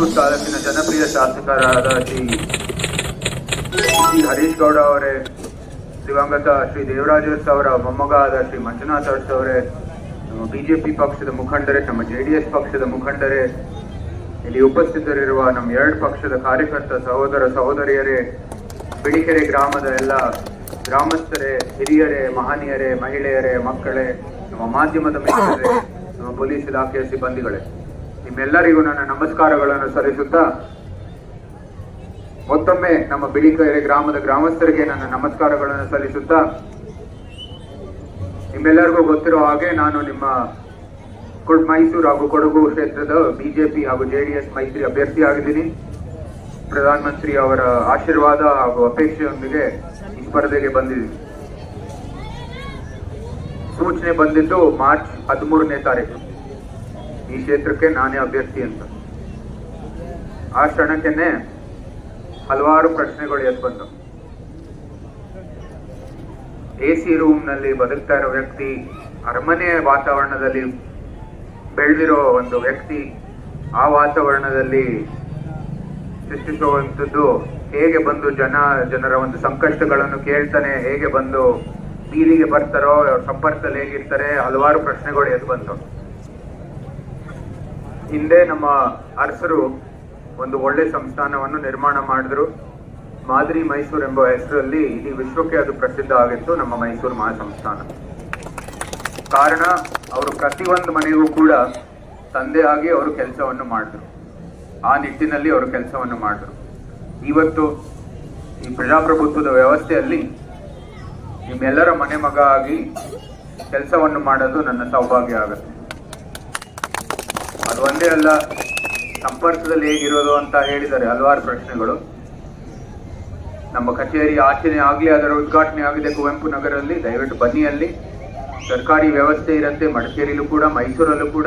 ಮೈಸೂರು ತಾಲೂಕಿನ ಜನಪ್ರಿಯ ಶಾಸಕರಾದ ಶ್ರೀ ಹರೀಶ್ ಗೌಡ ಅವರೇ, ದಿವಂಗತ ಶ್ರೀ ದೇವರಾಜ ಅವರ ಮೊಮ್ಮಗ ಆದ ಶ್ರೀ ಮಂಜುನಾಥ್ ಅರ್ಸ್ ಅವರೇ, ನಮ್ಮ ಬಿಜೆಪಿ ಪಕ್ಷದ ಮುಖಂಡರೇ, ನಮ್ಮ ಜೆ ಡಿ ಎಸ್ ಪಕ್ಷದ ಮುಖಂಡರೇ, ಇಲ್ಲಿ ಉಪಸ್ಥಿತರಿರುವ ನಮ್ಮ ಎರಡು ಪಕ್ಷದ ಕಾರ್ಯಕರ್ತ ಸಹೋದರ ಸಹೋದರಿಯರೇ, ಬಿಳಿಕೆರೆ ಗ್ರಾಮದ ಎಲ್ಲ ಗ್ರಾಮಸ್ಥರೇ, ಹಿರಿಯರೇ, ಮಹನೀಯರೇ, ಮಹಿಳೆಯರೇ, ಮಕ್ಕಳೇ, ನಮ್ಮ ಮಾಧ್ಯಮದ ಮಿತ್ರರೇ, ನಮ್ಮ ಪೊಲೀಸ್ ಇಲಾಖೆಯ ಸಿಬ್ಬಂದಿಗಳೇ. ನಿಮ್ಮೆಲ್ಲರಿಗೂ ನನ್ನ ನಮಸ್ಕಾರಗಳನ್ನು ಸಲ್ಲಿಸುತ್ತಾ ಮತ್ತೊಮ್ಮೆ ನಮ್ಮ ಬಿಳಿಕೆರೆ ಗ್ರಾಮದ ಗ್ರಾಮಸ್ಥರಿಗೆ ನನ್ನ ನಮಸ್ಕಾರಗಳನ್ನು ಸಲ್ಲಿಸುತ್ತಾ ನಿಮ್ಮೆಲ್ಲರಿಗೂ ಗೊತ್ತಿರೋ ಹಾಗೆ ನಾನು ನಿಮ್ಮ ಮೈಸೂರು ಹಾಗೂ ಕೊಡಗು ಕ್ಷೇತ್ರದ ಬಿಜೆಪಿ ಹಾಗೂ ಜೆಡಿಎಸ್ ಮೈತ್ರಿ ಅಭ್ಯರ್ಥಿ ಆಗಿದ್ದೀನಿ ಪ್ರಧಾನಮಂತ್ರಿ ಅವರ ಆಶೀರ್ವಾದ ಹಾಗೂ ಅಪೇಕ್ಷೆಯೊಂದಿಗೆ ಈ ಸ್ಪರ್ಧೆಗೆ ಬಂದಿದ್ದೀನಿ. ಸೂಚನೆ ಬಂದಿದ್ದು ಮಾರ್ಚ್ ಹದಿಮೂರನೇ ತಾರೀಕು. ಈ ಕ್ಷೇತ್ರಕ್ಕೆ ನಾನೇ ಅಭ್ಯರ್ಥಿ ಅಂತ. ಆ ಕ್ಷಣಕ್ಕೆನೆ ಹಲವಾರು ಪ್ರಶ್ನೆಗಳು ಎದ್ದು ಬಂದವು. ಎ ಸಿ ರೂಮ್ನಲ್ಲಿ ಬದುಕ್ತಾ ಇರೋ ವ್ಯಕ್ತಿ, ಅರಮನೆ ವಾತಾವರಣದಲ್ಲಿ ಬೆಳೆದಿರೋ ಒಂದು ವ್ಯಕ್ತಿ, ಆ ವಾತಾವರಣದಲ್ಲಿ ಸೃಷ್ಟಿಸುವಂಥದ್ದು ಹೇಗೆ ಬಂದು ಜನ, ಜನರ ಒಂದು ಸಂಕಷ್ಟಗಳನ್ನು ಕೇಳ್ತಾನೆ, ಹೇಗೆ ಬಂದು ಬೀದಿಗೆ ಬರ್ತಾರೋ, ಸಂಪರ್ಕದಲ್ಲಿ ಹೇಗಿರ್ತಾರೆ, ಹಲವಾರು ಪ್ರಶ್ನೆಗಳು ಎದ್ದು ಬಂತು ಹಿಂದೆ ನಮ್ಮ ಅರಸರು ಒಂದು ಒಳ್ಳೆ ಸಂಸ್ಥಾನವನ್ನು ನಿರ್ಮಾಣ ಮಾಡಿದ್ರು. ಮಾದರಿ ಮೈಸೂರು ಎಂಬ ಹೆಸರಲ್ಲಿ ಇಡೀ ವಿಶ್ವಕ್ಕೆ ಅದು ಪ್ರಸಿದ್ಧ ಆಗಿತ್ತು, ನಮ್ಮ ಮೈಸೂರು ಮಹಾಸಂಸ್ಥಾನ. ಕಾರಣ, ಅವರು ಪ್ರತಿಯೊಂದು ಮನೆಗೂ ಕೂಡ ತಂದೆ ಆಗಿ ಅವರು ಕೆಲಸವನ್ನು ಮಾಡಿದ್ರು. ಆ ನಿಟ್ಟಿನಲ್ಲಿ ಅವರು ಕೆಲಸವನ್ನು ಮಾಡಿದ್ರು. ಇವತ್ತು ಈ ಪ್ರಜಾಪ್ರಭುತ್ವದ ವ್ಯವಸ್ಥೆಯಲ್ಲಿ ನಿಮ್ಮೆಲ್ಲರ ಮನೆ ಮಗ ಆಗಿ ಕೆಲಸವನ್ನು ಮಾಡೋದು ನನ್ನ ಸೌಭಾಗ್ಯ ಆಗುತ್ತೆ. ಅದು ಒಂದೇ ಅಲ್ಲ, ಸಂಪರ್ಕದಲ್ಲಿ ಹೇಗಿರೋದು ಅಂತ ಹೇಳಿದ್ದಾರೆ ಹಲವಾರು ಪ್ರಶ್ನೆಗಳು. ನಮ್ಮ ಕಚೇರಿ ಆಚರಣೆ ಆಗಲಿ, ಅದರ ಉದ್ಘಾಟನೆ ಆಗಿದೆ ಕುವೆಂಪು ನಗರಲ್ಲಿ, ದಯವಿಟ್ಟು ಬನ್ನಿ ಅಲ್ಲಿ. ಸರ್ಕಾರಿ ವ್ಯವಸ್ಥೆ ಇರುತ್ತೆ, ಮಡಿಕೇರಿಲೂ ಕೂಡ, ಮೈಸೂರಲ್ಲೂ ಕೂಡ.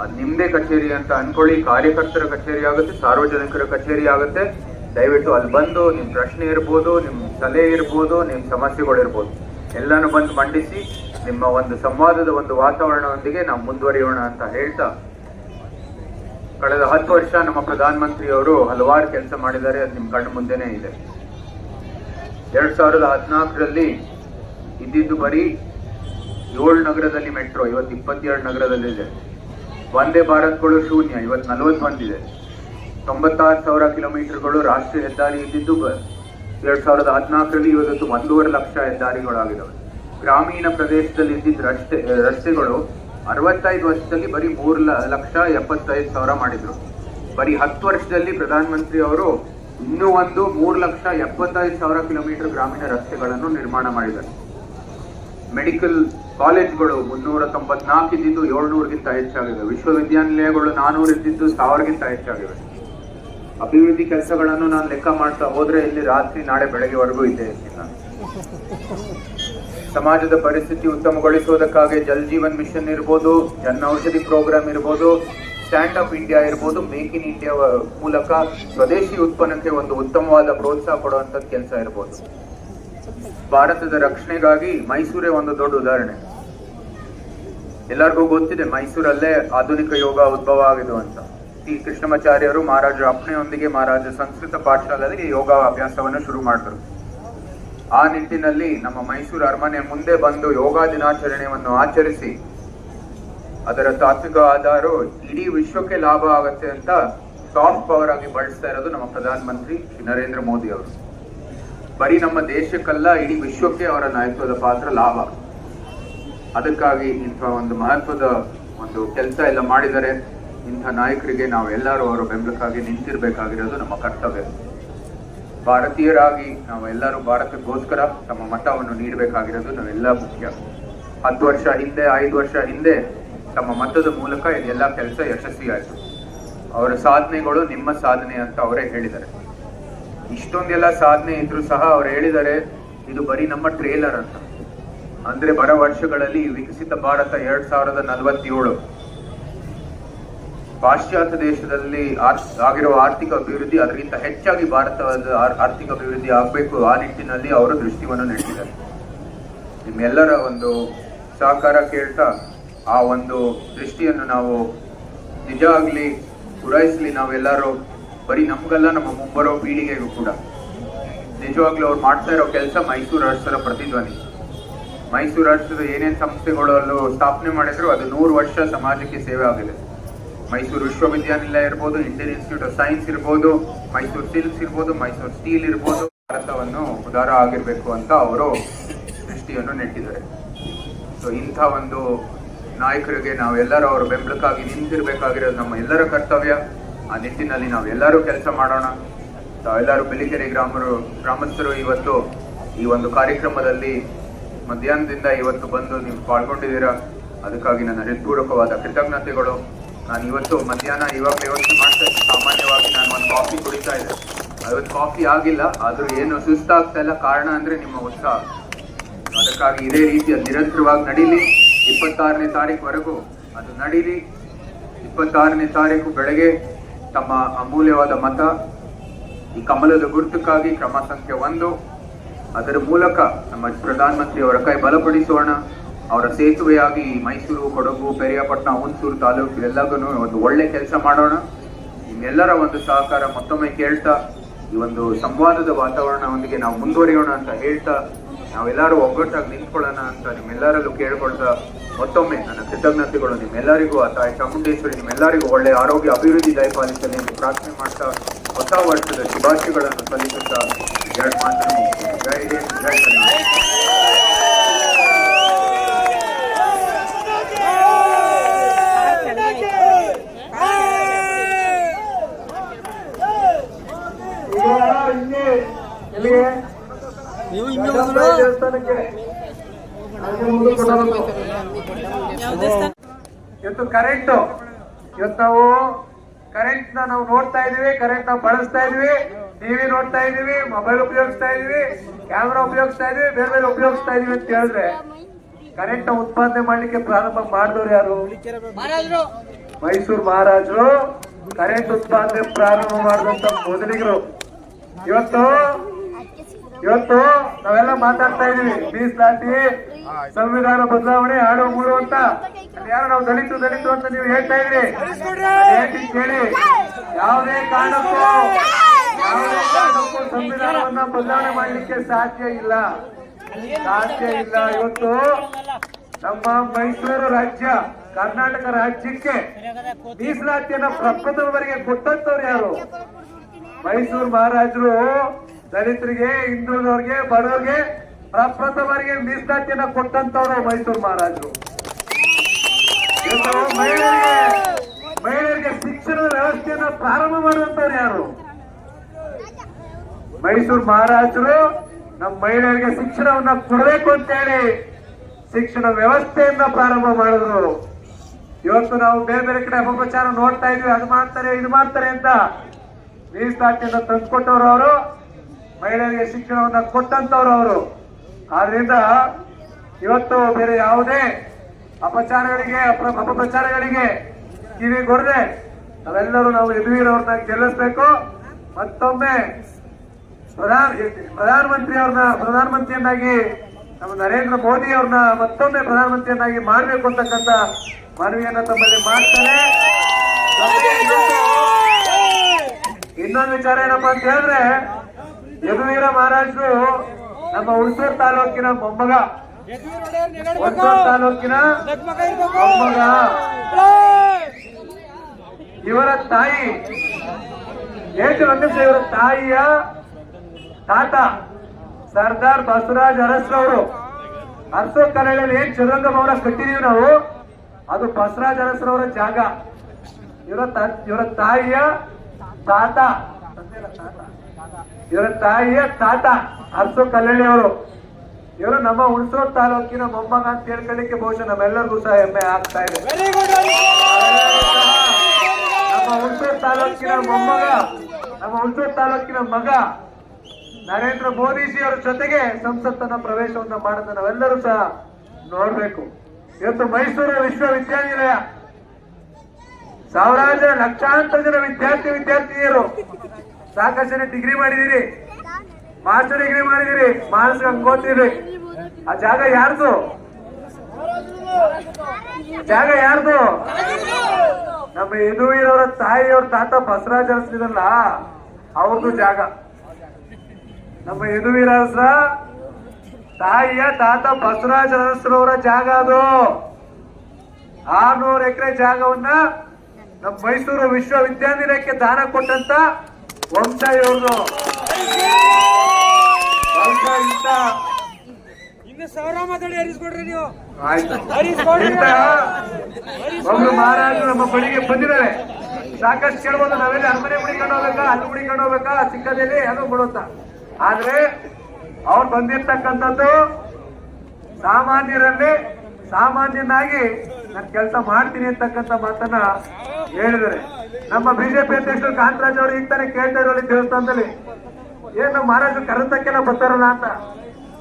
ಅದು ನಿಮ್ಮದೇ ಕಚೇರಿ ಅಂತ ಅನ್ಕೊಳ್ಳಿ, ಕಾರ್ಯಕರ್ತರ ಕಚೇರಿ ಆಗುತ್ತೆ, ಸಾರ್ವಜನಿಕರ ಕಚೇರಿ ಆಗುತ್ತೆ. ದಯವಿಟ್ಟು ಅಲ್ಲಿ ಬಂದು ನಿಮ್ಮ ಪ್ರಶ್ನೆ ಇರ್ಬೋದು ನಿಮ್ಮ ಸಲಹೆ ಇರ್ಬೋದು ನಿಮ್ಮ ಸಮಸ್ಯೆಗಳು ಇರ್ಬೋದು ಎಲ್ಲಾನು ಬಂದು ಮಂಡಿಸಿ, ನಿಮ್ಮ ಒಂದು ಸಂವಾದದ ಒಂದು ವಾತಾವರಣದೊಂದಿಗೆ ನಾವು ಮುಂದುವರಿಯೋಣ ಅಂತ ಹೇಳ್ತಾ ಕಳೆದ ಹತ್ತು ವರ್ಷ ನಮ್ಮ ಪ್ರಧಾನಮಂತ್ರಿ ಅವರು ಹಲವಾರು ಕೆಲಸ ಮಾಡಿದ್ದಾರೆ, ಅದು ನಿಮ್ಮ ಕಣ್ಣು ಮುಂದೆನೇ ಇದೆ. ಎರಡ್ ಸಾವಿರದ ಹದಿನಾಲ್ಕರಲ್ಲಿ ಇದ್ದಿದ್ದು ಬರೀ ಏಳು ನಗರದಲ್ಲಿ ಮೆಟ್ರೋ, ಇವತ್ತು ಇಪ್ಪತ್ತೆರಡು ನಗರದಲ್ಲಿದೆ ವಂದೇ ಭಾರತ್ಗಳು ಶೂನ್ಯ, ಇವತ್ತು ನಲವತ್ತು ಬಂದಿದೆ ತೊಂಬತ್ತಾರು ಸಾವಿರ ಕಿಲೋಮೀಟರ್ಗಳು ರಾಷ್ಟ್ರೀಯ ಹೆದ್ದಾರಿ ಇದ್ದಿದ್ದು ಎರಡ್ ಸಾವಿರದ ಹದಿನಾಲ್ಕರಲ್ಲಿ ಇವತ್ತು ಒಂದೂವರೆ ಲಕ್ಷ ಹೆದ್ದಾರಿಗಳಾಗಿದ್ದಾವೆ. ಗ್ರಾಮೀಣ ಪ್ರದೇಶದಲ್ಲಿ ಇದ್ದಿದ್ದ ರಸ್ತೆ, ರಸ್ತೆಗಳು ಅರವತ್ತೈದು ವರ್ಷದಲ್ಲಿ ಬರೀ ಮೂರು ಲಕ್ಷ ಎಪ್ಪತ್ತೈದು ಸಾವಿರ ಮಾಡಿದ್ರು. ಬರೀ ಹತ್ತು ವರ್ಷದಲ್ಲಿ ಪ್ರಧಾನಮಂತ್ರಿ ಅವರು ಇನ್ನೂ ಒಂದು ಮೂರು ಲಕ್ಷ ಎಪ್ಪತ್ತೈದು ಸಾವಿರ ಕಿಲೋಮೀಟರ್ ಗ್ರಾಮೀಣ ರಸ್ತೆಗಳನ್ನು ನಿರ್ಮಾಣ ಮಾಡಿದ್ದಾರೆ. ಮೆಡಿಕಲ್ ಕಾಲೇಜ್ಗಳು ಮುನ್ನೂರ ತೊಂಬತ್ನಾಲ್ಕು ಇದ್ದಿದ್ದು ಏಳ್ನೂರಿಗಿಂತ ಹೆಚ್ಚಾಗಿವೆ. ವಿಶ್ವವಿದ್ಯಾನಿಲಯಗಳು ನಾನೂರು ಇದ್ದಿದ್ದು ಸಾವಿರಗಿಂತ ಹೆಚ್ಚಾಗಿವೆ. ಅಭಿವೃದ್ಧಿ ಕೆಲಸಗಳನ್ನು ನಾನು ಲೆಕ್ಕ ಮಾಡ್ತಾ ಹೋದ್ರೆ ಇಲ್ಲಿ ರಾತ್ರಿ ನಾಳೆ ಬೆಳಗ್ಗೆವರೆಗೂ ಇರ್ತೀನಿ ನಾನು. ಸಮಾಜದ ಪರಿಸ್ಥಿತಿ ಉತ್ತಮಗೊಳಿಸುವುದಕ್ಕಾಗಿ ಜಲ್ ಜೀವನ್ ಮಿಷನ್ ಇರ್ಬೋದು, ಜನ ಔಷಧಿ ಪ್ರೋಗ್ರಾಮ್ ಇರ್ಬೋದು, ಸ್ಟ್ಯಾಂಡ್ ಅಪ್ ಇಂಡಿಯಾ ಇರ್ಬೋದು, ಮೇಕ್ ಇನ್ ಇಂಡಿಯಾ ಮೂಲಕ ಸ್ವದೇಶಿ ಉತ್ಪನ್ನಕ್ಕೆ ಒಂದು ಉತ್ತಮವಾದ ಪ್ರೋತ್ಸಾಹ ಕೊಡುವಂತ ಕೆಲಸ ಇರ್ಬೋದು. ಭಾರತದ ರಕ್ಷಣೆಗಾಗಿ ಮೈಸೂರೇ ಒಂದು ದೊಡ್ಡ ಉದಾಹರಣೆ. ಎಲ್ಲರಿಗೂ ಗೊತ್ತಿದೆ, ಮೈಸೂರಲ್ಲೇ ಆಧುನಿಕ ಯೋಗ ಉದ್ಭವ ಆಗಿದ್ದು ಅಂತ. ಟಿ ಕೃಷ್ಣಮಾಚಾರ್ಯರು ಮಹಾರಾಜರ ಅಪ್ಪಣೆಯೊಂದಿಗೆ ಮಹಾರಾಜ ಸಂಸ್ಕೃತ ಪಾಠಶಾಲೆಯಲ್ಲಿ ಯೋಗ ಅಭ್ಯಾಸವನ್ನು ಶುರು ಮಾಡಿದ್ರು. ಆ ನಿಟ್ಟಿನಲ್ಲಿ ನಮ್ಮ ಮೈಸೂರು ಅರಮನೆ ಮುಂದೆ ಬಂದು ಯೋಗ ದಿನಾಚರಣೆಯನ್ನು ಆಚರಿಸಿ, ಅದರ ತಾತ್ವಿಕ ಆಧಾರ ಇಡೀ ವಿಶ್ವಕ್ಕೆ ಲಾಭ ಆಗತ್ತೆ ಅಂತ ಸಾಫ್ಟ್ ಪವರ್ ಆಗಿ ಬಳಸ್ತಾ ಇರೋದು ನಮ್ಮ ಪ್ರಧಾನಮಂತ್ರಿ ಶ್ರೀ ನರೇಂದ್ರ ಮೋದಿ ಅವರು. ಬರೀ ನಮ್ಮ ದೇಶಕ್ಕಲ್ಲ, ಇಡೀ ವಿಶ್ವಕ್ಕೆ ಅವರ ನಾಯಕತ್ವದ ಪಾತ್ರ ಲಾಭ. ಅದಕ್ಕಾಗಿ ಇಂಥ ಒಂದು ಮಹತ್ವದ ಒಂದು ಕೆಲಸ ಎಲ್ಲ ಮಾಡಿದರೆ ಇಂಥ ನಾಯಕರಿಗೆ ನಾವೆಲ್ಲರೂ ಅವರ ಬೆಂಬಲಕ್ಕಾಗಿ ನಿಂತಿರಬೇಕಾಗಿರೋದು ನಮ್ಮ ಕರ್ತವ್ಯ. ಭಾರತೀಯರಾಗಿ ನಾವೆಲ್ಲರೂ ಭಾರತಕ್ಕೋಸ್ಕರ ತಮ್ಮ ಮತವನ್ನು ನೀಡಬೇಕಾಗಿರೋದು ನಾವೆಲ್ಲ ಮುಖ್ಯ. ಹತ್ತು ವರ್ಷ ಹಿಂದೆ, ಐದು ವರ್ಷ ಹಿಂದೆ ತಮ್ಮ ಮತದ ಮೂಲಕ ಇದೆಲ್ಲ ಕೆಲಸ ಯಶಸ್ವಿಯಾಯಿತು. ಅವರ ಸಾಧನೆಗಳು ನಿಮ್ಮ ಸಾಧನೆ ಅಂತ ಅವರೇ ಹೇಳಿದ್ದಾರೆ. ಇಷ್ಟೊಂದೆಲ್ಲ ಸಾಧನೆ ಇದ್ರೂ ಸಹ ಅವ್ರು ಹೇಳಿದ್ದಾರೆ, ಇದು ಬರೀ ನಮ್ಮ ಟ್ರೇಲರ್ ಅಂತ. ಅಂದ್ರೆ ಬರ ವರ್ಷಗಳಲ್ಲಿ ವಿಕಸಿತ ಭಾರತ ಎರಡ್ ಸಾವಿರದ ನಲವತ್ತೇಳು. ಪಾಶ್ಚಾತ್ಯ ದೇಶದಲ್ಲಿ ಆಗಿರುವ ಆರ್ಥಿಕ ಅಭಿವೃದ್ಧಿ ಅದಕ್ಕಿಂತ ಹೆಚ್ಚಾಗಿ ಭಾರತದ ಆರ್- ಆರ್ಥಿಕ ಅಭಿವೃದ್ಧಿ ಆಗಬೇಕು ಆ ನಿಟ್ಟಿನಲ್ಲಿ ಅವರು ದೃಷ್ಟಿಯನ್ನು ನೀಡಿದ್ದಾರೆ ನಿಮ್ಮೆಲ್ಲರ ಒಂದು ಸಹಕಾರ ಕೇಳ್ತಾ ಆ ಒಂದು ದೃಷ್ಟಿಯನ್ನು ನಾವು ನಿಜ ಆಗಲಿ ಪೂರೈಸಲಿ ನಾವೆಲ್ಲರೂ, ಬರೀ ನಮಗೆಲ್ಲ, ನಮ್ಮ ಮುಂಬರೋ ಪೀಳಿಗೆಗೂ ಕೂಡ. ನಿಜವಾಗ್ಲೂ ಅವ್ರು ಮಾಡ್ತಾ ಇರೋ ಕೆಲಸ ಮೈಸೂರು ಅರಸರ ಪ್ರತಿಧ್ವನಿ. ಮೈಸೂರು ಅರಸರು ಏನೇನು ಸಂಸ್ಥೆಗಳಲ್ಲೂ ಸ್ಥಾಪನೆ ಮಾಡಿದ್ರು, ಅದು ನೂರು ವರ್ಷ ಸಮಾಜಕ್ಕೆ ಸೇವೆ ಆಗಿದೆ. ಮೈಸೂರು ವಿಶ್ವವಿದ್ಯಾನಿಲಯ ಇರ್ಬೋದು ಇಂಡಿಯನ್ ಇನ್ಸ್ಟಿಟ್ಯೂಟ್ ಆಫ್ ಸೈನ್ಸ್ ಇರ್ಬೋದು, ಮೈಸೂರು ಸಿಲ್ಕ್ಸ್ ಇರ್ಬೋದು, ಮೈಸೂರು ಸ್ಟೀಲ್ ಇರ್ಬೋದು, ಭಾರತವನ್ನು ಉದಾರ ಆಗಿರಬೇಕು ಅಂತ ಅವರು ದೃಷ್ಟಿಯನ್ನು ನೆಟ್ಟಿದ್ದಾರೆ. ಸೊ ಇಂಥ ಒಂದು ನಾಯಕರಿಗೆ ನಾವೆಲ್ಲರೂ ಅವರ ಬೆಂಬಲಕ್ಕಾಗಿ ನಿಂತಿರಬೇಕಾಗಿರೋದು ನಮ್ಮ ಎಲ್ಲರ ಕರ್ತವ್ಯ. ಆ ನಿಟ್ಟಿನಲ್ಲಿ ನಾವೆಲ್ಲರೂ ಕೆಲಸ ಮಾಡೋಣ. ತಾವೆಲ್ಲರೂ ಬೆಲಿಕೆರೆ ಗ್ರಾಮರು, ಗ್ರಾಮಸ್ಥರು ಇವತ್ತು ಈ ಒಂದು ಕಾರ್ಯಕ್ರಮದಲ್ಲಿ ಮಧ್ಯಾಹ್ನದಿಂದ ಇವತ್ತು ಬಂದು ನೀವು ಪಾಲ್ಗೊಂಡಿದ್ದೀರಾ? ಅದಕ್ಕಾಗಿ ನನ್ನ ಹೃತ್ಪೂರ್ವಕವಾದ ಕೃತಜ್ಞತೆಗಳು. ನಾನು ಇವತ್ತು ಮಧ್ಯಾಹ್ನ ಇವಾಗ ಯೋಚನೆ ಮಾಡ್ತಾ ಇದ್ದೆ ಸಾಮಾನ್ಯವಾಗಿ ನಾನು ಒಂದು ಕಾಫಿ ಕುಡಿತಾ ಇದ್ದೆ. ಅವತ್ತು ಕಾಫಿ ಆಗಿಲ್ಲ, ಆದ್ರೂ ಏನು ಸುಸ್ತಾಗ್ತಾ ಇಲ್ಲ. ಕಾರಣ ಅಂದ್ರೆ ನಿಮ್ಮ ಉತ್ಸಾಹ. ಅದಕ್ಕಾಗಿ ಇದೇ ರೀತಿಯ ನಿರಂತರವಾಗಿ ನಡೀಲಿ. ಇಪ್ಪತ್ತಾರನೇ ತಾರೀಕುವರೆಗೂ ಅದು ನಡೀಲಿ. ಇಪ್ಪತ್ತಾರನೇ ತಾರೀಕು ಬೆಳಗ್ಗೆ ತಮ್ಮ ಅಮೂಲ್ಯವಾದ ಮತ, ಈ ಕಮಲದ ಗುರುತಕ್ಕಾಗಿ ಕ್ರಮ ಸಂಖ್ಯೆ ಒಂದು. ಅದರ ಮೂಲಕ ನಮ್ಮ ಪ್ರಧಾನಮಂತ್ರಿಯವರ ಕೈ ಬಲಪಡಿಸೋಣ. ಅವರ ಸೇತುವೆಯಾಗಿ ಮೈಸೂರು, ಕೊಡಗು, ಪೆರಿಯಾಪಟ್ಟಣ, ಹುಣಸೂರು ತಾಲೂಕು ಎಲ್ಲಗೂ ಒಂದು ಒಳ್ಳೆ ಕೆಲಸ ಮಾಡೋಣ. ನಿಮ್ಮೆಲ್ಲರ ಒಂದು ಸಹಕಾರ ಮತ್ತೊಮ್ಮೆ ಕೇಳ್ತಾ, ಈ ಒಂದು ಸಂವಾದದ ವಾತಾವರಣದೊಂದಿಗೆ ನಾವು ಮುಂದುವರಿಯೋಣ ಅಂತ ಹೇಳ್ತಾ, ನಾವೆಲ್ಲರೂ ಒಗ್ಗಟ್ಟಾಗಿ ನಿಂತ್ಕೊಳ್ಳೋಣ ಅಂತ ನಿಮ್ಮೆಲ್ಲರಲ್ಲೂ ಕೇಳ್ಕೊಳ್ತಾ, ಮತ್ತೊಮ್ಮೆ ನನ್ನ ಕೃತಜ್ಞತೆಗಳು ನಿಮ್ಮೆಲ್ಲರಿಗೂ ಆ ತಾಯಿ ಚಾಮುಂಡೇಶ್ವರಿ ನಿಮ್ಮೆಲ್ಲರಿಗೂ ಒಳ್ಳೆ ಆರೋಗ್ಯ, ಅಭಿವೃದ್ಧಿ ದಯಪಾಲಿಸಲಿ ಎಂದು ಪ್ರಾರ್ಥನೆ ಮಾಡ್ತಾ, ಹೊಸ ವರ್ಷದ ಶುಭಾಶಯಗಳನ್ನು ಸಲ್ಲಿಸುತ್ತಾ ಎರಡು ಮಾತನ್ನು ಹಿಂದ್ ಜೈ ಕರ್ನಾಟಕ ಈಗ ಇಲ್ಲಿ. ನೀವು ದೇವಸ್ಥಾನಕ್ಕೆ ಇವತ್ತು ಕರೆಂಟ್ ಇವತ್ತು ನಾವು ಕರೆಂಟ್ನ ನಾವು ನೋಡ್ತಾ ಇದೀವಿ ಕರೆಂಟ್ ನಾವು ಬಳಸ್ತಾ ಇದೀವಿ ಟಿವಿ ನೋಡ್ತಾ ಇದೀವಿ ಮೊಬೈಲ್ ಉಪಯೋಗಿಸ್ತಾ ಇದೀವಿ ಕ್ಯಾಮ್ರಾ ಉಪಯೋಗಿಸ್ತಾ ಇದೀವಿ ಬೇರೆ ಬೇರೆ ಉಪಯೋಗಿಸ್ತಾ ಇದೀವಿ ಅಂತ ಹೇಳಿದ್ರೆ ಕರೆಂಟ್ನ ಉತ್ಪಾದನೆ ಮಾಡ್ಲಿಕ್ಕೆ ಪ್ರಾರಂಭ ಮಾಡಿದವ್ರು ಯಾರು? ಮೈಸೂರು ಮಹಾರಾಜರು. ಕರೆಂಟ್ ಉತ್ಪಾದನೆ ಪ್ರಾರಂಭ ಮಾಡಿದಂತ ಮೊದಲಿಗರು. ಇವತ್ತು ಇವತ್ತು ನಾವೆಲ್ಲ ಮಾತಾಡ್ತಾ ಇದೀವಿ. ಮೀಸಲಾತಿ ಸಂವಿಧಾನ ಬದಲಾವಣೆ, ಆಡೋ ಮೂಡು ಅಂತ. ಯಾರು ನಾವು ದಲಿತು ದಲಿತು ಅಂತ ನೀವು ಹೇಳ್ತಾ ಇದ್ರಿ. ಕೇಳಿ. ಯಾವುದೇ ಕಾರಣಕ್ಕೂ ಯಾವುದೇ ಕಾರಣಕ್ಕೂ ಸಂವಿಧಾನವನ್ನ ಬದಲಾವಣೆ ಮಾಡಲಿಕ್ಕೆ ಸಾಧ್ಯ ಇಲ್ಲ. ಸಾಧ್ಯ ಇಲ್ಲ. ಇವತ್ತು ನಮ್ಮ ಮೈಸೂರು ರಾಜ್ಯ, ಕರ್ನಾಟಕ ರಾಜ್ಯಕ್ಕೆ ಮೀಸಲಾತಿಯನ್ನ ಪ್ರಪ್ರಥಮವರೆಗೆ ಕೊಟ್ಟಂತವ್ರು ಯಾರು? ಮೈಸೂರು ಮಹಾರಾಜರು ದಲಿತರಿಗೆ, ಹಿಂದುಳಿದವ್ರಿಗೆ, ಬಡವರಿಗೆ ಪ್ರಪ್ರಥಮರಿಗೆ ಮೀಸಲಾತಿಯನ್ನ ಕೊಟ್ಟಂತವ್ರು ಮೈಸೂರು ಮಹಾರಾಜರು. ಮಹಿಳೆಯರಿಗೆ ಮಹಿಳೆಯರಿಗೆ ಶಿಕ್ಷಣ ವ್ಯವಸ್ಥೆಯನ್ನ ಪ್ರಾರಂಭ ಮಾಡುವಂತವ್ರು ಯಾರು? ಮೈಸೂರು ಮಹಾರಾಜರು ನಮ್ಮ ಮಹಿಳೆಯರಿಗೆ ಶಿಕ್ಷಣವನ್ನ ಕೊಡಬೇಕು ಅಂತ ಹೇಳಿ ಶಿಕ್ಷಣ ವ್ಯವಸ್ಥೆಯನ್ನ ಪ್ರಾರಂಭ ಮಾಡಿದ್ರು. ಇವತ್ತು ನಾವು ಬೇರೆ ಬೇರೆ ಕಡೆ ಅಪಪ್ರಚಾರ ನೋಡ್ತಾ ಇದ್ವಿ, ಅದು ಮಾಡ್ತಾರೆ, ಇದು ಮಾಡ್ತಾರೆ ಅಂತ ಮೀಸಲಾತಿಯನ್ನ ತಂದುಕೊಟ್ಟವರು ಅವರು, ಮಹಿಳೆಯರಿಗೆ ಶಿಕ್ಷಣವನ್ನು ಕೊಟ್ಟಂತವ್ರು ಅವರು. ಆದ್ರಿಂದ ಇವತ್ತು ಬೇರೆ ಯಾವುದೇ ಅಪಚಾರಗಳಿಗೆ ಅಪ- ಅಪಪ್ರಚಾರಗಳಿಗೆ ಕಿವಿಗೊಡದೆ ಅವೆಲ್ಲರೂ ನಾವು ಯದುವೀರವ್ರನ್ನ ಗೆಲ್ಲಿಸ್ಬೇಕು. ಮತ್ತೊಮ್ಮೆ ಪ್ರಧಾನ, ಪ್ರಧಾನಮಂತ್ರಿ ಅವ್ರನ್ನ, ಪ್ರಧಾನಮಂತ್ರಿಯನ್ನಾಗಿ ನಮ್ಮ ನರೇಂದ್ರ ಮೋದಿ ಅವ್ರನ್ನ ಮತ್ತೊಮ್ಮೆ ಪ್ರಧಾನಮಂತ್ರಿಯನ್ನಾಗಿ ಮಾಡಬೇಕು ಅಂತಕ್ಕಂಥ ಮನವಿಯನ್ನ ತಮ್ಮಲ್ಲಿ ಮಾಡ್ತಾರೆ ಇನ್ನೊಂದು ವಿಚಾರ ಏನಪ್ಪಾ ಅಂತ ಹೇಳಿದ್ರೆ, ಯದುವೀರ ಮಹಾರಾಜರು ನಮ್ಮ ಹುಣಸೂರು ತಾಲೂಕಿನ ಮೊಮ್ಮಗ. ಹುಣಸೂರು ತಾಲೂಕಿನ ಮೊಮ್ಮಗ. ಇವರ ತಾಯಿ ಅಂದ್ರೆ ಇವರ ತಾಯಿಯ ತಾತ ಸರ್ದಾರ್ ಬಸವರಾಜ್ ಅರಸ್ರವರು? ಅರಸೋ ಕನ್ನಡಲ್ಲಿ ಏನ್ ಚದುರಂಗ ಭವನ ಕಟ್ಟಿದೀವಿ ನಾವು? ಅದು ಬಸವರಾಜ್ ಅರಸ್ರವರ ಜಾಗ. ಇವರ ಇವರ ತಾಯಿಯ ತಾತ. ಇವರ ತಾಯಿಯ ತಾತ ಅರ್ಸು ಕಲ್ಯಾಣಿ ಅವರು. ಇವರು ನಮ್ಮ ಹುಣಸೂರು ತಾಲೂಕಿನ ಮೊಮ್ಮಗ ಅಂತ ಹೇಳ್ಕೊಳ್ಳಿಕ್ಕೆ ಬಹುಶಃ ನಮ್ಮೆಲ್ಲರಿಗೂ ಸಹ ಹೆಮ್ಮೆ ಆಗ್ತಾ ಇದೆ. ನಮ್ಮ ಹುಣಸೂರು ತಾಲೂಕಿನ ಮೊಮ್ಮಗ ನಮ್ಮ ಹುಣಸೂರು ತಾಲೂಕಿನ ಮಗ ನರೇಂದ್ರ ಮೋದಿಜಿ ಅವರ ಜೊತೆಗೆ ಸಂಸತ್ತನ್ನ ಪ್ರವೇಶವನ್ನ ಮಾಡೋದನ್ನ ನಾವೆಲ್ಲರೂ ಸಹ ನೋಡ್ಬೇಕು. ಇವತ್ತು ಮೈಸೂರು ವಿಶ್ವವಿದ್ಯಾನಿಲಯ ಸಾವಿರಾರು ಜನ ಲಕ್ಷಾಂತರ ಜನ ವಿದ್ಯಾರ್ಥಿ ವಿದ್ಯಾರ್ಥಿನಿಯರು. ಸಾಕಷ್ಟು ಜನ ಡಿಗ್ರಿ ಮಾಡಿದಿರಿ ಮಾಸ್ಟರ್ ಡಿಗ್ರಿ ಮಾಡಿದಿರಿ ಮಾನಸಿಕ ಅಂಗೋತಿರಿ ಆ ಜಾಗ ಯಾರ್ದು? ಜಾಗ ಯಾರ್ದು? ನಮ್ಮ ಯದುವೀರವರ ತಾಯಿಯವ್ರ ತಾತ ಬಸವರಾಜ ಅರಸಿದಲ್ಲ ಅವ್ರದ್ದು ಜಾಗ. ನಮ್ಮ ಯದುವೀರ ತಾಯಿಯ ತಾತ ಬಸರಾಜ್ ಅರಸರವರ ಜಾಗ ಅದು. ಆರ್ನೂರು ಎಕರೆ ಜಾಗವನ್ನ ನಮ್ಮ ಮೈಸೂರು ವಿಶ್ವವಿದ್ಯಾನಿಲಯಕ್ಕೆ ದಾನ ಕೊಟ್ಟಂತ ವಂಶ ಇವ್ರದು ಒಬ್ರು ಮಹಾರಾಜರು ನಮ್ಮ ಬಳಿಗೆ ಬಂದಿದ್ದಾರೆ. ಸಾಕಷ್ಟು ಕೇಳ್ಬೋದು ನಾವೆಲ್ಲ ಅರಮನೆ ಮುಡಿಕೊಂಡು ಹೋಗ್ಬೇಕಾ ಅಲ್ಲಿ ಮುಡಿಕೊಂಡು ಹೋಗ್ಬೇಕಾ ಸಿಕ್ಕದಲ್ಲಿ ಅದು ಬಿಡುತ್ತ ಆದ್ರೆ ಅವ್ರು ಬಂದಿರ್ತಕ್ಕಂಥದ್ದು ಸಾಮಾನ್ಯರಲ್ಲಿ ಸಾಮಾನ್ಯನಾಗಿ ನಾನು ಕೆಲಸ ಮಾಡ್ತೀನಿ ಅಂತಕ್ಕಂಥ ಮಾತನ್ನ ಹೇಳಿದ್ದಾರೆ. ನಮ್ಮ ಬಿಜೆಪಿ ಅಧ್ಯಕ್ಷರು ಕಾಂತರಾಜ್ ಅವರು ಈಗ ತಾನೇ ಕೇಳ್ತಾ ಇರೋಲ್ಲಿ ದೇವಸ್ಥಾನದಲ್ಲಿ. ಏನು ನಮ್ಮ ಮಹಾರಾಜರು ಕರೆತಕ್ಕೆಲ್ಲ ಬರ್ತಾರಲ್ಲ ಅಂತ.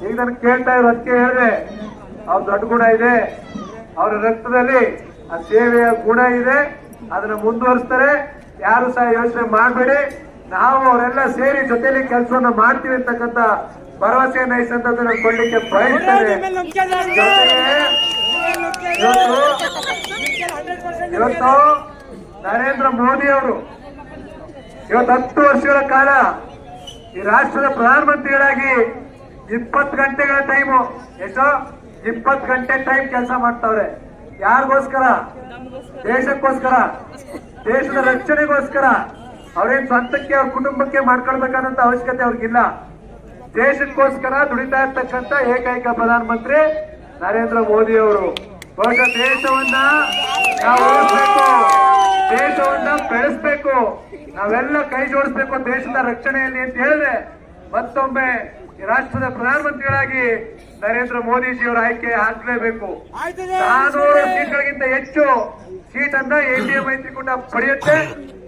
ಈಗ ನಾನು ಕೇಳ್ತಾ ಇರೋ ಅದಕ್ಕೆ ಹೇಳಿದೆ. ಅವ್ರ ದೊಡ್ಡ ಗುಣ ಇದೆ. ಅವರ ರಕ್ತದಲ್ಲಿ ಆ ಸೇವೆಯ ಗುಣ ಇದೆ. ಅದನ್ನ ಮುಂದುವರಿಸ್ತಾರೆ. ಯಾರು ಸಹ ಯೋಚನೆ ಮಾಡಬೇಡಿ. ನಾವು ಅವರೆಲ್ಲ ಸೇರಿ ಜೊತೆಯಲ್ಲಿ ಕೆಲಸವನ್ನ ಮಾಡ್ತೀವಿ ಅಂತಕ್ಕಂಥ ಭರವಸೆಯನ್ನ ಈ ಸಂದರ್ಭದಲ್ಲಿ ನಾನು ಕೊಡ್ಲಿಕ್ಕೆ ಬಯಸ್ತೇನೆ ಇವತ್ತು ನರೇಂದ್ರ ಮೋದಿ ಅವರು ಇವತ್ತು ಹತ್ತು ವರ್ಷಗಳ ಕಾಲ ಈ ರಾಷ್ಟ್ರದ ಪ್ರಧಾನಮಂತ್ರಿಗಳಾಗಿ ಇಪ್ಪತ್ತು ಗಂಟೆಗಳ ಟೈಮು, ಎಷ್ಟು? ಇಪ್ಪತ್ತು ಗಂಟೆ ಟೈಮ್ ಕೆಲಸ ಮಾಡ್ತಾವ್ರೆ. ಯಾರಿಗೋಸ್ಕರ? ದೇಶಕ್ಕೋಸ್ಕರ, ದೇಶದ ರಕ್ಷಣೆಗೋಸ್ಕರ ಅವ್ರೇನ್ ಸ್ವಂತಕ್ಕೆ ಅವ್ರ ಕುಟುಂಬಕ್ಕೆ ಮಾಡ್ಕೊಳ್ಬೇಕಾದಂತ ಅವಶ್ಯಕತೆ ಅವ್ರಿಗಿಲ್ಲ. ದೇಶಕ್ಕೋಸ್ಕರ ದುಡಿತಾ ಇರ್ತಕ್ಕಂಥ ಏಕೈಕ ಪ್ರಧಾನಮಂತ್ರಿ ನರೇಂದ್ರ ಮೋದಿ ಅವರು. ಬಹುಶಃ ದೇಶವನ್ನ ನಾವು ಓಡಿಸ್ಬೇಕು ದೇಶವನ್ನ ಬೆಳೆಸ್ಬೇಕು. ನಾವೆಲ್ಲ ಕೈ ಜೋಡಿಸ್ಬೇಕು ದೇಶದ ರಕ್ಷಣೆಯಲ್ಲಿ ಅಂತ ಹೇಳಿದ್ರೆ ಮತ್ತೊಮ್ಮೆ ರಾಷ್ಟ್ರದ ಪ್ರಧಾನಮಂತ್ರಿಗಳಾಗಿ ನರೇಂದ್ರ ಮೋದಿಜಿಯವರ ಆಯ್ಕೆ ಆಗ್ಲೇಬೇಕು. ನಾನೂರು ಸೀಟ್ಗಳಿಗಿಂತ ಹೆಚ್ಚು ಸೀಟ್ ಅನ್ನ ಎನ್ಡಿಎ ಮೈತ್ರಿಕೂಟ ಪಡೆಯುತ್ತೆ.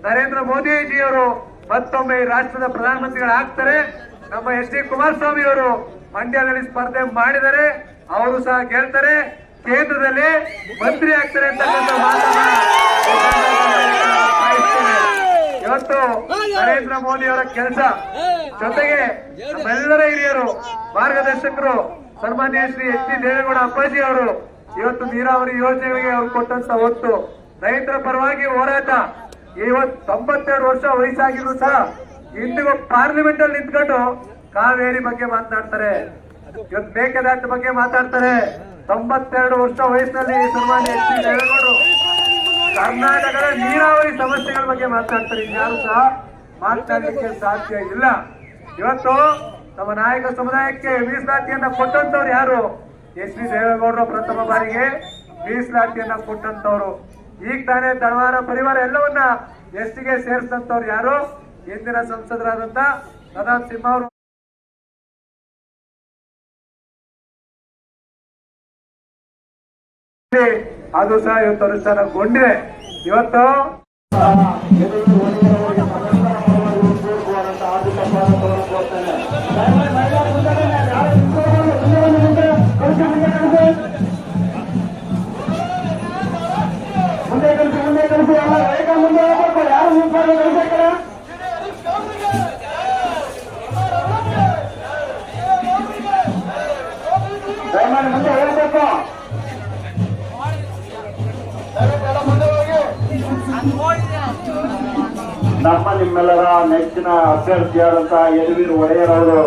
ನರೇಂದ್ರ ಮೋದಿಜಿಯವರು ಮತ್ತೊಮ್ಮೆ ರಾಷ್ಟ್ರದ ಪ್ರಧಾನಮಂತ್ರಿಗಳಾಗ್ತಾರೆ. ನಮ್ಮ ಎಚ್ ಡಿ ಕುಮಾರಸ್ವಾಮಿ ಅವರು ಮಂಡ್ಯದಲ್ಲಿ ಸ್ಪರ್ಧೆ ಮಾಡಿದರೆ ಅವರು ಸಹ ಗೆಲ್ತಾರೆ. ಕೇಂದ್ರದಲ್ಲಿ ಮಂತ್ರಿ ಆಗ್ತಾರೆ ಇವತ್ತು ನರೇಂದ್ರ ಮೋದಿ ಅವರ ಕೆಲಸ. ಜೊತೆಗೆ ನಮ್ಮೆಲ್ಲರ ಹಿರಿಯರು, ಮಾರ್ಗದರ್ಶಕರು, ಸನ್ಮಾನ್ಯ ಶ್ರೀ ಎಚ್ ಡಿ ದೇವೇಗೌಡ ಅಪ್ಪಾಜಿ ಅವರು, ಇವತ್ತು ನೀರಾವರಿ ಯೋಜನೆಗಳಿಗೆ ಅವರು ಕೊಟ್ಟಂತ ಒತ್ತು. ರೈತರ ಪರವಾಗಿ ಹೋರಾಟ. ಇವತ್ತು ತೊಂಬತ್ತೆರಡು ವರ್ಷ ವಯಸ್ಸಾಗಿದ್ರು ಸಹ ಇಂದಿಗೂ ಪಾರ್ಲಿಮೆಂಟ್ ಅಲ್ಲಿ ನಿಂತ್ಕೊಂಡು ಕಾವೇರಿ ಬಗ್ಗೆ ಮಾತನಾಡ್ತಾರೆ. ಇವತ್ತು ಮೇಕೆದಾಟ ಬಗ್ಗೆ ಮಾತಾಡ್ತಾರೆ. ತೊಂಬತ್ತೆರಡು ವರ್ಷ ವಯಸ್ಸಿನಲ್ಲಿ ಸನ್ಮಾನ್ಯ ಎಚ್ ಡಿ ದೇವೇಗೌಡರು ಕರ್ನಾಟಕದ ನೀರಾವರಿ ಸಮಸ್ಯೆಗಳ ಬಗ್ಗೆ ಮಾತಾಡ್ತಾರೆ. ಇನ್ಯಾರು ಸಹ ಮಾತನಾಡಲಿಕ್ಕೆ ಸಾಧ್ಯ ಇಲ್ಲ. ಇವತ್ತು ನಮ್ಮ ನಾಯಕ ಸಮುದಾಯಕ್ಕೆ ಮೀಸಲಾತಿಯನ್ನ ಕೊಟ್ಟಂತವ್ರು ಯಾರು? ಎಸ್ ಡಿ ದೇವೇಗೌಡರು ಪ್ರಥಮ ಬಾರಿಗೆ ಮೀಸಲಾತಿಯನ್ನ ಕೊಟ್ಟಂತವ್ರು. ಈಗ ತಾನೇ ತಳವಾರ ಪರಿವಾರ ಎಲ್ಲವನ್ನ ಎಸ್ಟಿಗೆ ಸೇರಿಸಿದಂತವ್ರು ಯಾರು? ಹಿಂದಿನ ಸಂಸದರಾದಂತ ಸದಾನಂದ ಸಿಂಹ ಅವರು. ಅದು ಸಹ ಇವತ್ತು ಅನುಷ್ಠಾನಗೊಂಡಿದೆ ಇವತ್ತು ಮುಂದೆ ಮುಂದೆ ಯಾರು ನಮ್ಮ ನಿಮ್ಮೆಲ್ಲರ ನೆಚ್ಚಿನ ಅಭ್ಯರ್ಥಿಯಾದಂಥ ಯದುವೀರ್ ಒಡೆಯರ್ ಅವರು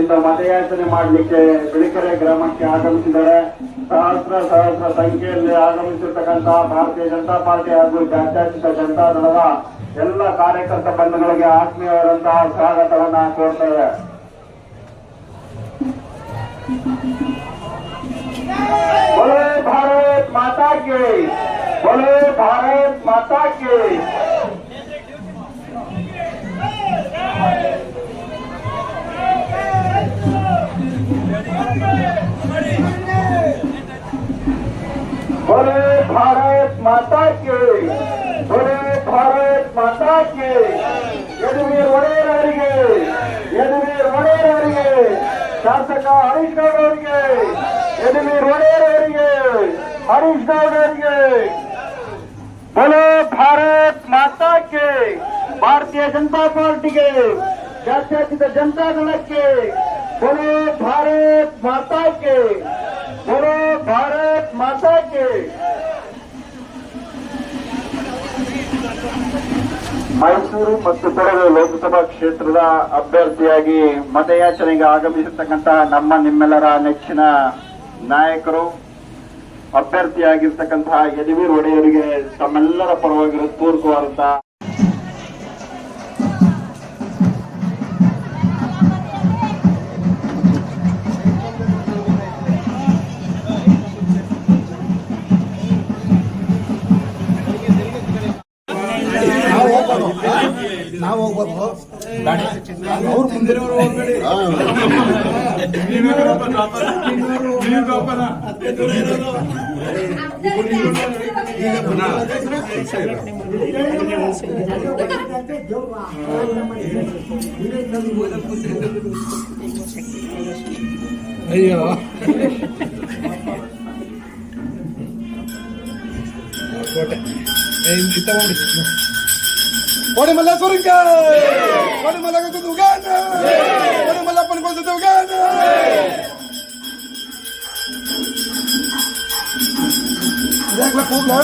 ಇಂದು ಮತಯಾಚನೆ ಮಾಡಲಿಕ್ಕೆ ಬಿಳಿಕೆರೆ ಗ್ರಾಮಕ್ಕೆ ಆಗಮಿಸಿದ್ದಾರೆ. ಸಹಸ್ರ ಸಹಸ್ರ ಸಂಖ್ಯೆಯಲ್ಲಿ ಆಗಮಿಸಿರ್ತಕ್ಕಂಥ ಭಾರತೀಯ ಜನತಾ ಪಾರ್ಟಿ ಹಾಗೂ ಜಾತ್ಯತೀತ ಜನತಾದಳದ ಎಲ್ಲ ಕಾರ್ಯಕರ್ತ ಬಂಧುಗಳಿಗೆ ಆತ್ಮೀಯವಾದಂತಹ ಸ್ವಾಗತವನ್ನು ಕೋರ್ತೇವೆ ಭಾರತ್ ಮಾತಾ ಕೆ ಭಾರತ್ ಮಾತಾಕೆ ಯದುವೀರ್ ಒಡೆಯರ್ ಅವರಿಗೆ ಯದುವೀರ್ ಒಡೆಯರ್ ಅವರಿಗೆ ಶಾಸಕ ಹರೀಶ್ ಗೌಡ ಅವರಿಗೆ ಯದುವೀರ್ ಒಡೆಯರ್ ಅವರಿಗೆ ಹರೀಶ್ ಗೌಡ ಅವರಿಗೆ. ಬಲೋ ಭಾರತ್ ಮಾತಾಕ್ಕೆ, ಭಾರತೀಯ ಜನತಾ ಪಾರ್ಟಿಗೆ, ಜಾತ್ಯಾತೀತ ಜನತಾ ದಳಕ್ಕೆ, ಬಲೋ ಭಾರತ್ ಮಾತಾಕ್ಕೆ, ಬಲೋ ಭಾರತ್ ಮಾತಾಕ್ಕೆ. ಮೈಸೂರು ಮತ್ತು ಕೊಡಗು ಲೋಕಸಭಾ ಕ್ಷೇತ್ರದ ಅಭ್ಯರ್ಥಿಯಾಗಿ ಮತಯಾಚನೆಗೆ ಆಗಮಿಸಿರ್ತಕ್ಕಂತಹ ನಮ್ಮ ನಿಮ್ಮೆಲ್ಲರ ನೆಚ್ಚಿನ ನಾಯಕರು, ಅಭ್ಯರ್ಥಿಯಾಗಿರ್ತಕ್ಕಂತಹ ಯದುವೀರ್ ಒಡೆಯರಿಗೆ ತಮ್ಮೆಲ್ಲರ ಪರವಾಗಿ ನಾವು ಅಯ್ಯೋ. ಕೋಟೆ. ಏನ್ ಕಿತಾ कोणी मला सोडून काय कोणी मला कसं दुगा कोणी मला पण कसं दुगा खूप ना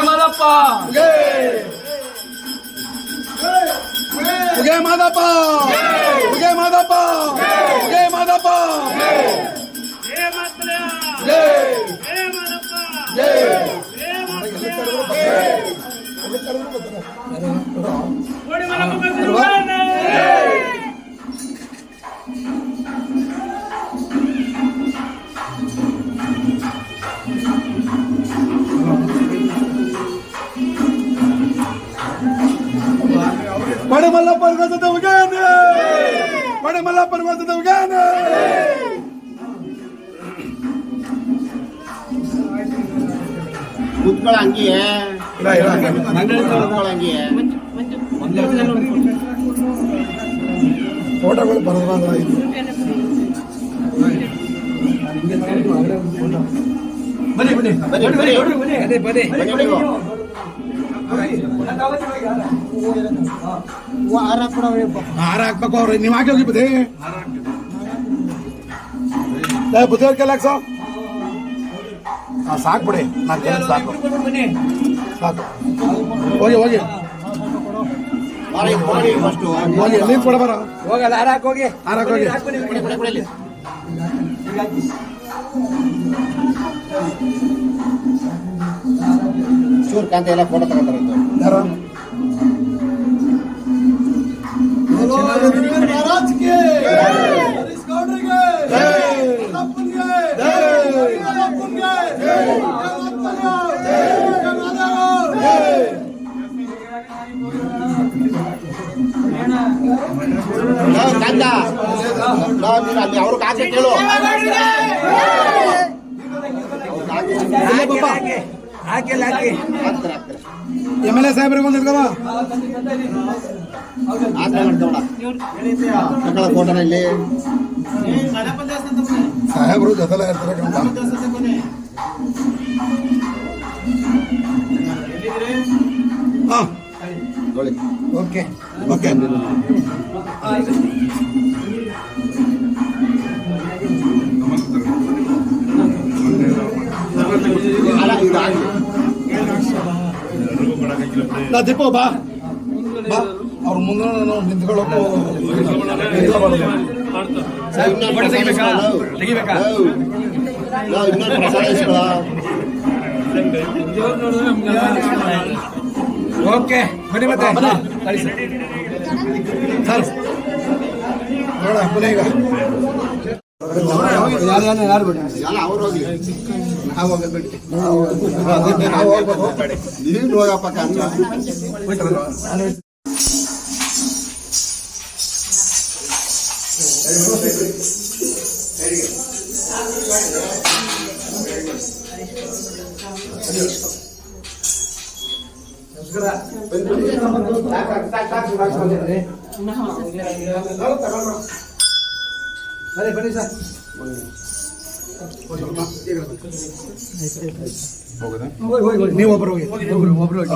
मला पा उगे माझा पाव. उगे माझा पाव. उगे माझा पाव. जय जय malhar para o Conto do Gana! ಕುತ್ಕೊಳ್ಳ ಹಂಗೆಯೇ ಫೋಟೋಗಳು ಬರೋದ್ರಲ್ಲ ಇದು ಬನ್ನಿ ಬನ್ನಿ ಬನ್ನಿ ಬನ್ನಿ ಬನ್ನಿ ಬನ್ನಿ ಹಾರ ಹಾಕ್ಬೇಕು ಅವ್ರೆ. ನೀವು ಹಾಕಿ ಹೋಗಿ ಬುದ್ಧಿ. ಏ, ಬುದ್ಧಿ ಅವ್ರ ಕೆಲ್ಲಾಕ್ಸ ಹಾಂ ಸಾಕು ಬಿಡಿ ನಾನು ಸಾಕು. ಸಾಕು ಹೋಗಿ ಹೋಗಿ ಮಾಡಿ ಕೊಡಿ ಫಸ್ಟು ಹೋಗಿ ನೀರು ಕೊಡ ಬರ ಹೋಗಲ್ಲ ಹಾರಾಕ್ ಹೋಗಿ ಹಾರಾಕ್ ಹೋಗಿ. ಚೂರು ಕಾಂತ ಎಲ್ಲ ಫೋಟೋ ತಗೊಂತಾರೆ ಯಾರು ಕಾಂತ ನೀನು ಅಲ್ಲಿ ಅವ್ರಿಗೆ ಹಾಕಿ ಕೇಳು ಎಂ ಎಲ್ ಎ ಸಾಹೇಬ್ರಿಗೆ ಒಂದು ಇಟ್ಕೋ ಹಾಕ್ತಾರೆ ಮಾಡ್ತವಳ ಮಕ್ಕಳ ಫೋಟೋನ ಇಲ್ಲಿ ಸಾಹೇಬರು ಜೊತೆಲೆ ಇರ್ತಾರೆ ಓಕೆ ಓಕೆ ಅಲ್ಲ ಇದು ಆಗಲಿ ನಾ ದೀಪ ಬಾ ಬಾ ಅವ್ರ ಮುಂದೆ ನಾವು ನಿಂತ್ಕೊಳ್ಳೋಕೆ ನಿಂತ್ಕೊಬಾರ್ದು. ತೆಗಿಬೇಕಾ? ಇನ್ನೊಂದು ಪ್ರಸಾದ ಇಸ್ಕೊಳ ಓಕೆ ಬನ್ನಿ ಮತ್ತೆ. ಸರ್. ನೋಡ ಅಪ್ಪನೇ ಈಗ. ಎಲ್ಲ ಅವ್ರು ಹೋಗ್ಲಿ ನಾವು ಹೋಗಬೇಡಿ ನಾವು ಹೋಗ್ಬೇಕು. ನೀನು ಹೋಗಪ್ಪ ಕಾಂತ ಬನ್ನಿ ಬನ್ನಿ ಸರ್. ನೀವು ಒಬ್ಬರು ಹೋಗಿ. ಒಬ್ರು ಒಬ್ರು ಹೋಗಿ.